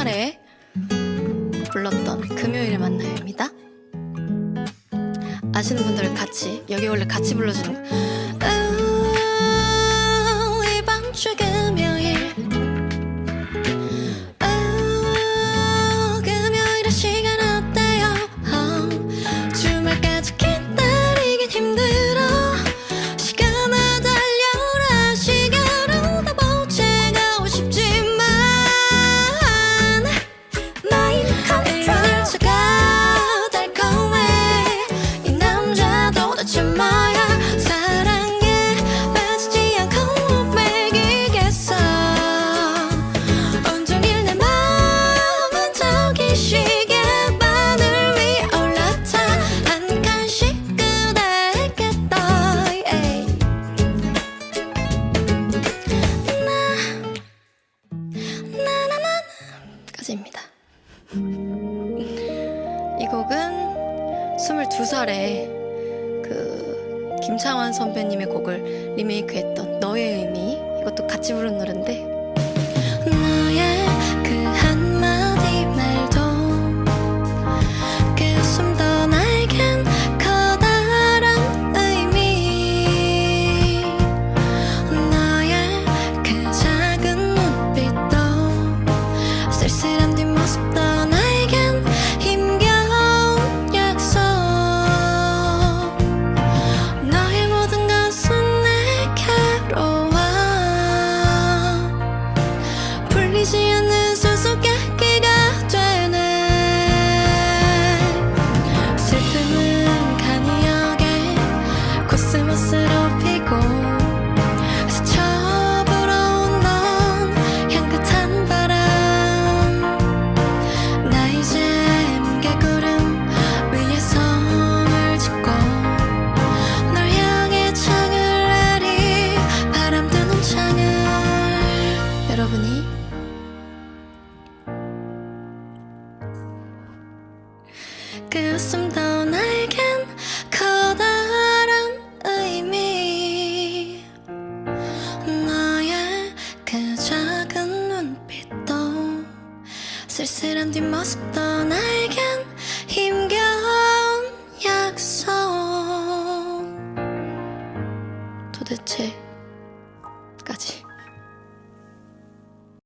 두살에 불렀던 금요일에 만나요입니다. 아시는 분들 같이 여기 원래 같이 불러주는 이 곡은 22살에 그 김창완 선배님의 곡을 리메이크했던 너의 의미 이것도 같이 부른 노래인데 코스모스로 피고 스쳐 불어온 넌 향긋한 바람. 나 이제 뭉게구름 위에 성을 짓고 널 향해 창을 내리 바람 드는 창을. 여러분이 그 웃음도 쓸쓸한 뒷모습도 나에겐 힘겨운 약속. 도대체까지.